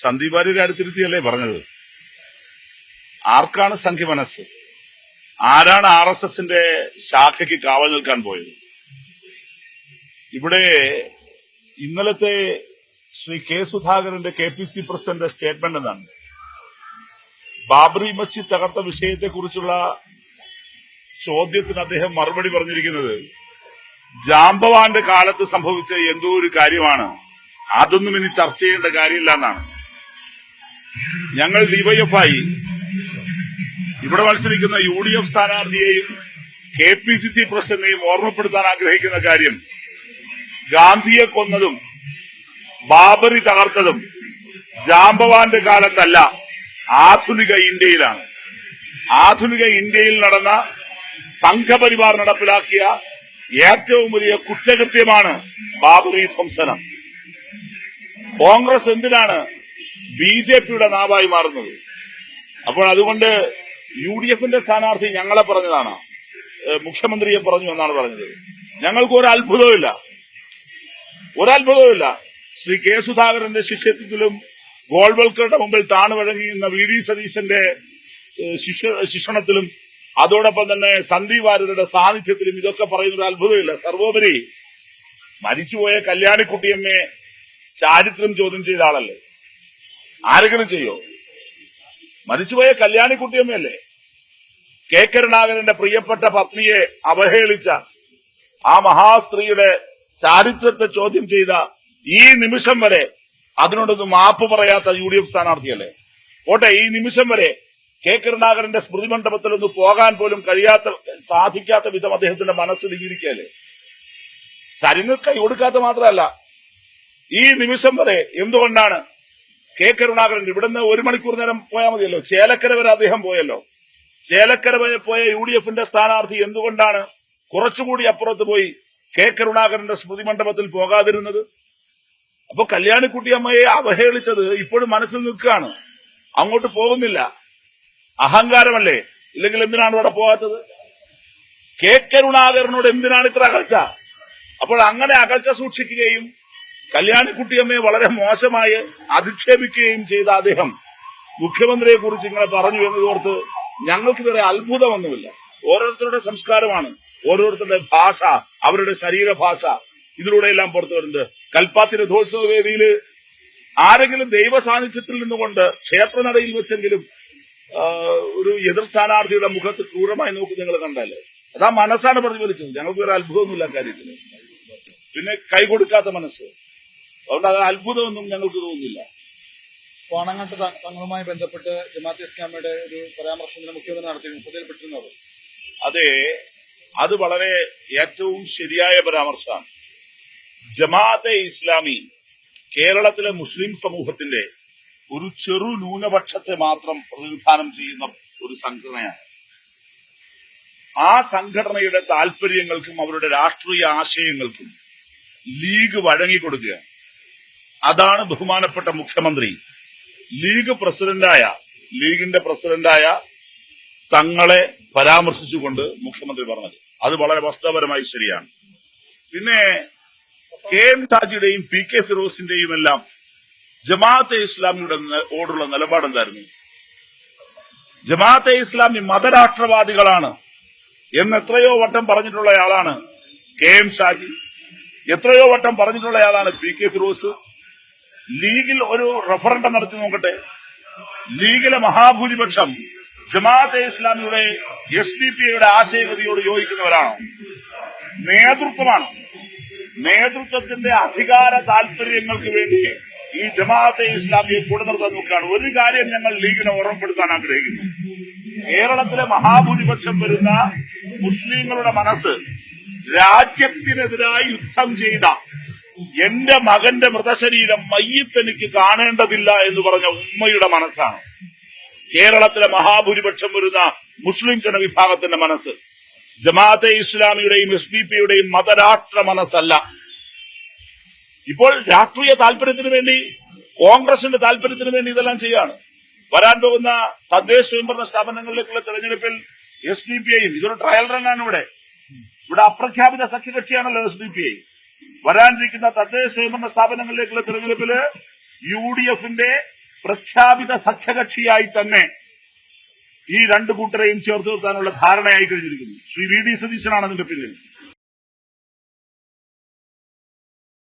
സന്ദീപ് വാര്യരെ അടുത്തിരുത്തിയല്ലേ പറഞ്ഞത്? ആർക്കാണ് സംഖ്യ മനസ്സ്? ആരാണ് ആർ എസ് എസിന്റെ ശാഖയ്ക്ക് കാവൽ നിൽക്കാൻ പോയത്? ഇവിടെ ഇന്നലത്തെ ശ്രീ കെ സുധാകരന്റെ K P C president statement എന്നാണ് ബാബറി മസ്ജിദ് തകർത്ത വിഷയത്തെക്കുറിച്ചുള്ള ചോദ്യത്തിന് അദ്ദേഹം മറുപടി പറഞ്ഞിരിക്കുന്നത് ജാംബവാന്റെ കാലത്ത് സംഭവിച്ച എന്തോ ഒരു കാര്യമാണ് അതൊന്നും ഇനി ചർച്ച ചെയ്യേണ്ട കാര്യമില്ല എന്നാണ്. ഞങ്ങൾ ഡിവൈഎഫായി ഇവിടെ മത്സരിക്കുന്ന യു ഡി എഫ് സ്ഥാനാർത്ഥിയെയും കെ പി സി സി പ്രസിഡന്റിനെയും ഓർമ്മപ്പെടുത്താൻ ആഗ്രഹിക്കുന്ന കാര്യം ഗാന്ധിയെ കൊന്നതും ബാബറി തകർത്തതും ജാംബവാന്റെ കാലത്തല്ല ആധുനിക ഇന്ത്യയിലാണ്. ആധുനിക ഇന്ത്യയിൽ നടന്ന സംഘപരിവാർ നടപ്പിലാക്കിയ ഏറ്റവും വലിയ കുറ്റകൃത്യമാണ് ബാബറി ധ്വംസനം. കോൺഗ്രസ് എന്തിനാണ് ബി ജെ പിയുടെ നാവായി മാറുന്നത്. അപ്പോൾ അതുകൊണ്ട് യു ഡി എഫിന്റെ സ്ഥാനാർത്ഥി ഞങ്ങളെ പറഞ്ഞതാണ്. മുഖ്യമന്ത്രിയെ പറഞ്ഞു എന്നാണ് പറഞ്ഞത്. ഞങ്ങൾക്ക് ഒരു അത്ഭുതവുമില്ല. ഒരത്ഭുതവുമില്ല ശ്രീ കെ സുധാകരന്റെ ശിഷ്യത്വത്തിലും ഗോൾവൽക്കറുടെ മുമ്പിൽ താണു വഴങ്ങിയിരുന്ന വി ഡി സതീശന്റെ ശിക്ഷണത്തിലും അതോടൊപ്പം തന്നെ സന്ദീപ് വാര്യരുടെ സാന്നിധ്യത്തിലും ഇതൊക്കെ പറയുന്ന ഒരു അത്ഭുതമില്ല. സർവോപരി മരിച്ചുപോയ കല്യാണിക്കുട്ടിയമ്മയെ ചാരിത്രം ചോദ്യം ചെയ്ത ആളല്ലേ? ആരെങ്കിലും ചെയ്യോ? മരിച്ചുപോയ കല്യാണിക്കുട്ടിയമ്മയല്ലേ? കെ. കരുണാകരന്റെ പ്രിയപ്പെട്ട പത്നിയെ അവഹേളിച്ച ആ മഹാസ്ത്രീയുടെ ചാരിത്രത്തെ ചോദ്യം ചെയ്ത ഈ നിമിഷം വരെ അതിനോടൊന്നും മാപ്പ് പറയാത്ത യു ഡി എഫ് സ്ഥാനാർത്ഥിയല്ലേ? ഓട്ടെ ഈ നിമിഷം വരെ കെ. കരുണാകരന്റെ സ്മൃതി മണ്ഡപത്തിൽ ഒന്ന് പോകാൻ പോലും കഴിയാത്ത സാധിക്കാത്ത വിധം അദ്ദേഹത്തിന്റെ മനസ്സിൽ ഇരിക്കല്ലേ സരിന് കൈ കൊടുക്കാത്ത മാത്രമല്ല ഈ നിമിഷം വരെ എന്തുകൊണ്ടാണ് കെ കരുണാകരൻ ഇവിടുന്ന് ഒരു മണിക്കൂർ നേരം പോയാൽ മതിയല്ലോ. ചേലക്കര വരെ അദ്ദേഹം പോയല്ലോ. ചേലക്കര വരെ പോയ യു ഡി എഫിന്റെ സ്ഥാനാർത്ഥി എന്തുകൊണ്ടാണ് കുറച്ചുകൂടി അപ്പുറത്ത് പോയി കെ കരുണാകരന്റെ സ്മൃതി മണ്ഡപത്തിൽ പോകാതിരുന്നത്? അപ്പൊ കല്യാണിക്കുട്ടിയമ്മയെ അവഹേളിച്ചത് ഇപ്പോഴും മനസ്സിൽ നിൽക്കുകയാണ്. അങ്ങോട്ട് പോകുന്നില്ല. അഹങ്കാരമല്ലേ? ഇല്ലെങ്കിൽ എന്തിനാണ് ഇവിടെ പോകാത്തത്? കെ കരുണാകരനോട് എന്തിനാണ് ഇത്ര അകൽച്ച? അപ്പോൾ അങ്ങനെ അകൽച്ച സൂക്ഷിക്കുകയും കല്യാണിക്കുട്ടിയമ്മയെ വളരെ മോശമായി അധിക്ഷേപിക്കുകയും ചെയ്ത അദ്ദേഹം മുഖ്യമന്ത്രിയെ കുറിച്ച് ഇങ്ങനെ പറഞ്ഞു എന്നതോർത്ത് ഞങ്ങൾക്ക് വേറെ അത്ഭുതമൊന്നുമില്ല. ഓരോരുത്തരുടെ സംസ്കാരമാണ് ഓരോരുത്തരുടെ ഭാഷ അവരുടെ ശരീരഭാഷ. ഇതിലൂടെയെല്ലാം പുറത്തു വരുന്നത്. കൽപ്പാത്തി രഥോത്സവ വേദിയിൽ ആരെങ്കിലും ദൈവ സാന്നിധ്യത്തിൽ നിന്നുകൊണ്ട് ക്ഷേത്രനടയിൽ വെച്ചെങ്കിലും ഒരു എതിർ സ്ഥാനാർത്ഥിയുടെ മുഖത്ത് ക്രൂരമായി നോക്കി നിങ്ങൾ കണ്ടല്ലേ അതാ മനസ്സാണ് പ്രതിഫലിച്ചത്. ഞങ്ങൾക്ക് ഒരു അത്ഭുതമൊന്നുമില്ല കാര്യത്തിൽ പിന്നെ കൈകൊടുക്കാത്ത മനസ്സ്. അതുകൊണ്ട് അത് അത്ഭുതമൊന്നും ഞങ്ങൾക്ക് തോന്നുന്നില്ല. കോണങ്ങാട്ട് തങ്ങളുമായി ബന്ധപ്പെട്ട് ജമാഅത്ത് ഇസ്ലാമിയുടെ ഒരു പരാമർശം മുഖ്യമന്ത്രി നടത്തിയിരുന്നു. ശ്രദ്ധയിൽപ്പെട്ടിരുന്നത് അതെ അത് വളരെ ഏറ്റവും ശരിയായ പരാമർശമാണ്. ജമാഅത്തെ ഇസ്ലാമി കേരളത്തിലെ മുസ്ലിം സമൂഹത്തിന്റെ ഒരു ചെറു ന്യൂനപക്ഷത്തെ മാത്രം പ്രതിനിധാനം ചെയ്യുന്ന ഒരു സംഘടനയാണ്. ആ സംഘടനയുടെ താല്പര്യങ്ങൾക്കും അവരുടെ രാഷ്ട്രീയ ആശയങ്ങൾക്കും ലീഗ് വഴങ്ങിക്കൊടുക്കുക അതാണ് ബഹുമാനപ്പെട്ട മുഖ്യമന്ത്രി. ലീഗ് പ്രസിഡന്റായ ലീഗിന്റെ പ്രസിഡന്റായ തങ്ങളെ പരാമർശിച്ചുകൊണ്ട് മുഖ്യമന്ത്രി പറഞ്ഞത്. അത് വളരെ വസ്തുപരമായി ശരിയാണ്. പിന്നെ കെ എം ഷാജിയുടെയും പി കെ ഫിറോസിന്റെയും എല്ലാം ജമാഅത്തെ ഇസ്ലാമിയുടെ ഓടുള്ള നിലപാട് എന്തായിരുന്നു ജമാഅത്തെ ഇസ്ലാമി മതരാഷ്ട്രവാദികളാണ് എന്ന് എത്രയോ വട്ടം പറഞ്ഞിട്ടുള്ളയാളാണ് കെ എം ഷാജി. എത്രയോ വട്ടം പറഞ്ഞിട്ടുള്ളയാളാണ് പി കെ ഫിറോസ്. ലീഗിൽ ഒരു റഫറൻഡം നടത്തി നോക്കട്ടെ. ലീഗിലെ മഹാഭൂരിപക്ഷം ജമാഅത്തെ ഇസ്ലാമിയുടെ എസ് ഡി പി ഐയുടെ ആശയഗതിയോട് യോജിക്കുന്നവരാണോ. നേതൃത്വമാണ്. നേതൃത്വത്തിന്റെ അധികാര താല്പര്യങ്ങൾക്ക് വേണ്ടി ഈ ജമാഅത്തെ ഇസ്ലാമിയെ കൂടെ നിർത്താൻ നോക്കുകയാണ്. ഒരു കാര്യം ഞങ്ങൾ ലീഗിനെ ഓർമ്മപ്പെടുത്താൻ ആഗ്രഹിക്കുന്നു. കേരളത്തിലെ മഹാഭൂരിപക്ഷം വരുന്ന മുസ്ലിങ്ങളുടെ മനസ്സ് രാജ്യത്തിനെതിരായി യുദ്ധം ചെയ്ത എന്റെ മകന്റെ മൃതശരീരം മയ്യത്തെനിക്ക് കാണേണ്ടതില്ല എന്ന് പറഞ്ഞ ഉമ്മയുടെ മനസ്സാണ്. കേരളത്തിലെ മഹാഭൂരിപക്ഷം വരുന്ന മുസ്ലിം ജനവിഭാഗത്തിന്റെ മനസ്സ്. ജമാഅത്തെ ഇസ്ലാമിയുടെയും എസ് ഡി പിയുടെയും മതരാഷ്ട്ര മനസ്സല്ല. ഇപ്പോൾ രാഷ്ട്രീയ താല്പര്യത്തിന് വേണ്ടി കോൺഗ്രസിന്റെ താല്പര്യത്തിന് വേണ്ടി ഇതെല്ലാം ചെയ്യാണ്. വരാൻ പോകുന്ന തദ്ദേശ സ്വയംഭരണ സ്ഥാപനങ്ങളിലേക്കുള്ള തെരഞ്ഞെടുപ്പിൽ എസ് ഡി പി ഐയും ഇതൊരു ട്രയൽ റണ്ണാണ് ഇവിടെ. ഇവിടെ അപ്രഖ്യാപിത സഖ്യകക്ഷിയാണല്ലോ എസ് ഡി പി ഐ വരാനിരിക്കുന്ന തദ്ദേശ സ്വയംഭരണ സ്ഥാപനങ്ങളിലേക്കുള്ള തെരഞ്ഞെടുപ്പിൽ യു ഡി എഫിന്റെ പ്രഖ്യാപിത സഖ്യകക്ഷിയായി തന്നെ ഈ രണ്ട് കൂട്ടരെയും ചേർത്ത് നിർത്താനുള്ള ധാരണയായി കഴിഞ്ഞിരിക്കുന്നു. ശ്രീ വി ഡി സതീശനാണ് അതിന്റെ പിന്നിൽ.